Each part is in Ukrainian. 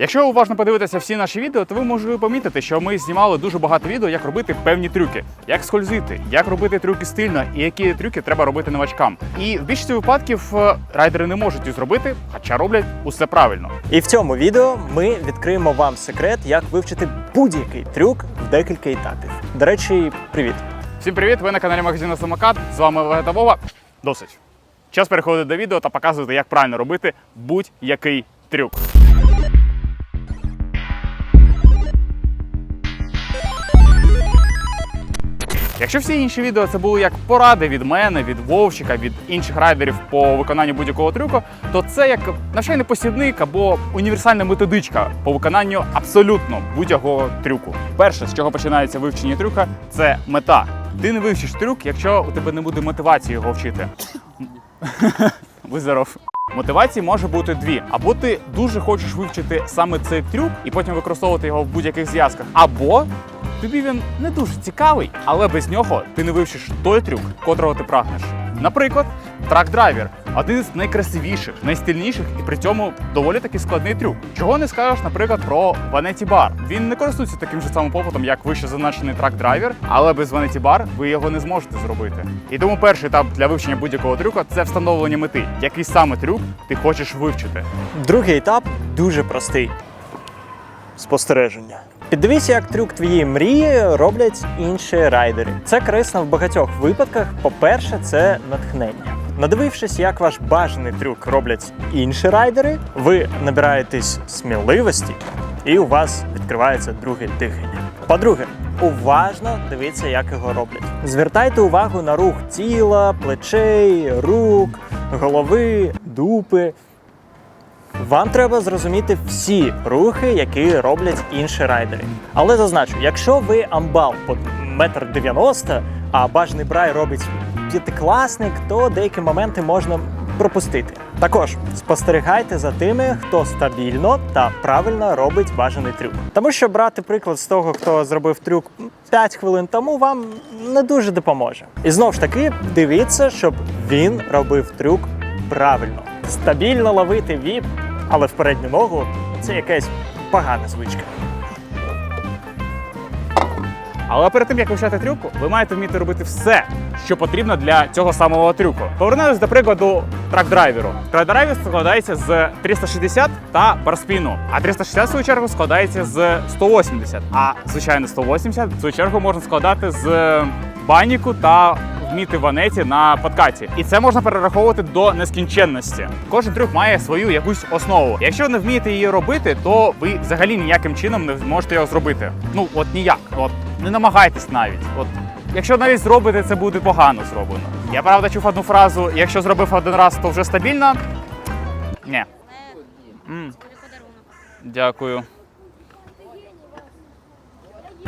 Якщо уважно подивитися всі наші відео, то ви можете помітити, що ми знімали дуже багато відео, як робити певні трюки, як скользити, як робити трюки стильно і які трюки треба робити новачкам. І в більшості випадків е, райдери не можуть їх зробити, хоча роблять усе правильно. І в цьому відео ми відкриємо вам секрет, як вивчити будь-який трюк в декілька етапів. До речі, привіт! Всім привіт! Ви на каналі магазину Самокат. З вами Вегета Вова. Досить. Час переходити до відео та показувати, як правильно робити будь-який трюк. Якщо всі інші відео це були як поради від мене, від Вовчика, від інших райдерів по виконанню будь-якого трюку, то це як навчальний посібник або універсальна методичка по виконанню абсолютно будь-якого трюку. Перше, з чого починається вивчення трюка, це мета. Ти не вивчиш трюк, якщо у тебе не буде мотивації його вчити. Ви. Мотивації може бути дві: або ти дуже хочеш вивчити саме цей трюк і потім використовувати його в будь-яких зв'язках, або тобі він не дуже цікавий, але без нього ти не вивчиш той трюк, котрого ти прагнеш. Наприклад, трак-драйвер один з найкрасивіших, найстильніших і при цьому доволі таки складний трюк. Чого не скажеш, наприклад, про Vanity Bar. Він не користується таким же самим попитом, як вище зазначений трак-драйвер, але без Vanity Bar ви його не зможете зробити. І тому перший етап для вивчення будь-якого трюка це встановлення мети, який саме трюк ти хочеш вивчити. Другий етап дуже простий. Спостереження. Піддивися, як трюк твоєї мрії роблять інші райдери. Це корисно в багатьох випадках. По-перше, це натхнення. Надивившись, як ваш бажаний трюк роблять інші райдери, ви набираєтесь сміливості, і у вас відкривається друге дихання. По-друге, уважно дивіться, як його роблять. Звертайте увагу на рух тіла, плечей, рук, голови, дупи. Вам треба зрозуміти всі рухи, які роблять інші райдери. Але зазначу, якщо ви амбал по метр дев'яносто, а бажаний брай робить п'ятикласник, то деякі моменти можна пропустити. Також спостерігайте за тими, хто стабільно та правильно робить бажаний трюк. Тому що брати приклад з того, хто зробив трюк 5 хвилин тому, вам не дуже допоможе. І знову ж таки, дивіться, щоб він робив трюк правильно. Стабільно ловити віп, але в передню ногу це якась погана звичка. Але перед тим як вивчати трюку, ви маєте вміти робити все, що потрібно для цього самого трюку. Повернемось до прикладу трак-драйверу. Трак-драйвер складається з 360 та барспіну, а 360 в свою чергу складається з 180. А звичайно 180 в свою чергу можна складати з баніку та вміти ванеті на подкаті. І це можна перераховувати до нескінченності. Кожен трюк має свою якусь основу. Якщо не вмієте її робити, то ви взагалі ніяким чином не зможете його зробити. Ну от ніяк. От не намагайтесь навіть. От якщо навіть зробите, це буде погано зроблено. Я правда чув одну фразу: якщо зробив один раз, то вже стабільно. Ні. Дякую.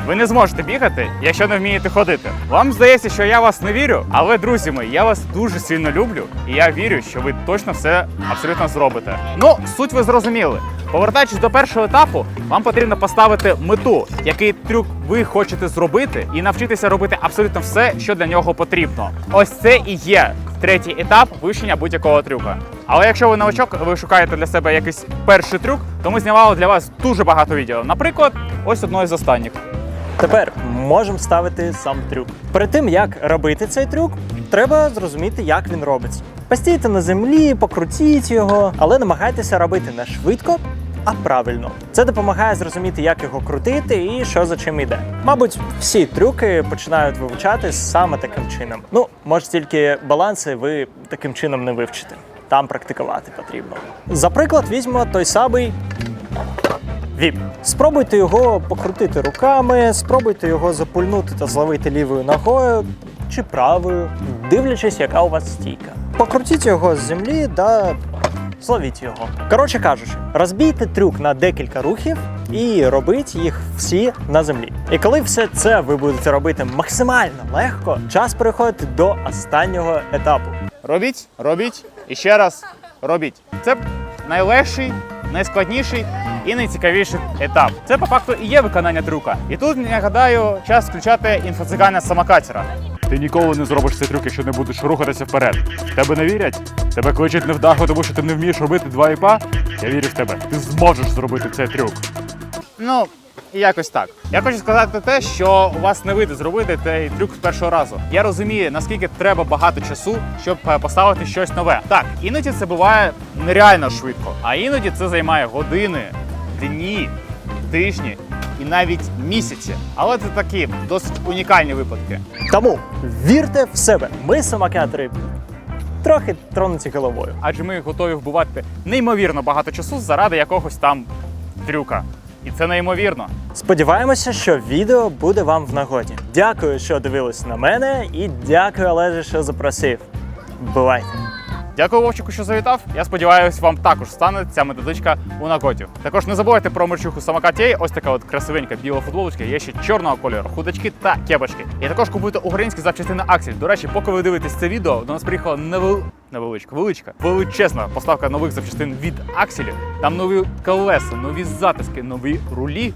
Ви не зможете бігати, якщо не вмієте ходити. Вам здається, що я вас не вірю, але друзі мої, я вас дуже сильно люблю, і я вірю, що ви точно все абсолютно зробите. Ну, суть ви зрозуміли. Повертаючись до першого етапу, вам потрібно поставити мету, який трюк ви хочете зробити, і навчитися робити абсолютно все, що для нього потрібно. Ось це і є третій етап вивчення будь-якого трюка. Але якщо ви новачок, ви шукаєте для себе якийсь перший трюк, то ми знімали для вас дуже багато відео. Наприклад, ось одно із останніх. Тепер можемо ставити сам трюк. Перед тим як робити цей трюк, треба зрозуміти, як він робиться. Постійте на землі, покрутіть його, але намагайтеся робити не швидко. А правильно, це допомагає зрозуміти, як його крутити і що за чим іде. Мабуть, всі трюки починають вивчати саме таким чином. Ну, може, тільки баланси ви таким чином не вивчите. Там практикувати потрібно. За приклад, візьмемо той самий Віп. Спробуйте його покрутити руками, спробуйте його запульнути та зловити лівою ногою чи правою, дивлячись, яка у вас стійка. Покрутіть його з землі та зловіть його. Коротше кажучи, розбійте трюк на декілька рухів і робіть їх всі на землі. І коли все це ви будете робити максимально легко, час переходити до останнього етапу. Робіть, робіть і ще раз робіть. Це найлегший, найскладніший і найцікавіший етап. Це по факту і є виконання трюка. І тут, я гадаю, час включати інфоцигання самокатера. Ти ніколи не зробиш цей трюк, якщо не будеш рухатися вперед. Тебе не вірять? Тебе кличуть невдаху, тому що ти не вмієш робити два іпа? Я вірю в тебе. Ти зможеш зробити цей трюк. Ну, якось так. Я хочу сказати те, що у вас не вийде зробити цей трюк з першого разу. Я розумію, наскільки треба багато часу, щоб е, поставити щось нове. Так, іноді це буває нереально швидко, а іноді це займає години, дні, тижні і навіть місяці. Але це такі досить унікальні випадки. Тому вірте в себе. Ми самокатери трохи тронуті головою. Адже ми готові вбивати неймовірно багато часу заради якогось там трюка. І це неймовірно. Сподіваємося, що відео буде вам в нагоді. Дякую, що дивились на мене, і дякую, Олеже, що запросив. Бувайте! Дякую Вовчику, що завітав. Я сподіваюся, вам також стане ця методичка у нагоді. Також не забувайте про мерчуху самокатєй. Ось така от красивенька біла футболочка. Є ще чорного кольору, худачки та кепочки. І також купуйте українські запчастини Аксель. До речі, поки ви дивитесь це відео, до нас приїхала невел... невеличка, величка, величезна поставка нових запчастин від Акселі. Там нові колеса, нові затиски, нові рулі.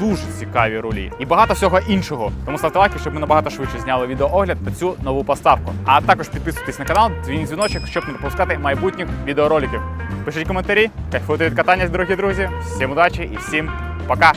Дуже цікаві рулі і багато всього іншого. Тому ставте лайки, щоб ми набагато швидше зняли відеоогляд на цю нову поставку. А також підписуйтесь на канал, дзвініть дзвіночок, щоб не пропускати майбутніх відеороликів. Пишіть коментарі, кайфуйте від катання, дорогі друзі. Всім удачі і всім пока!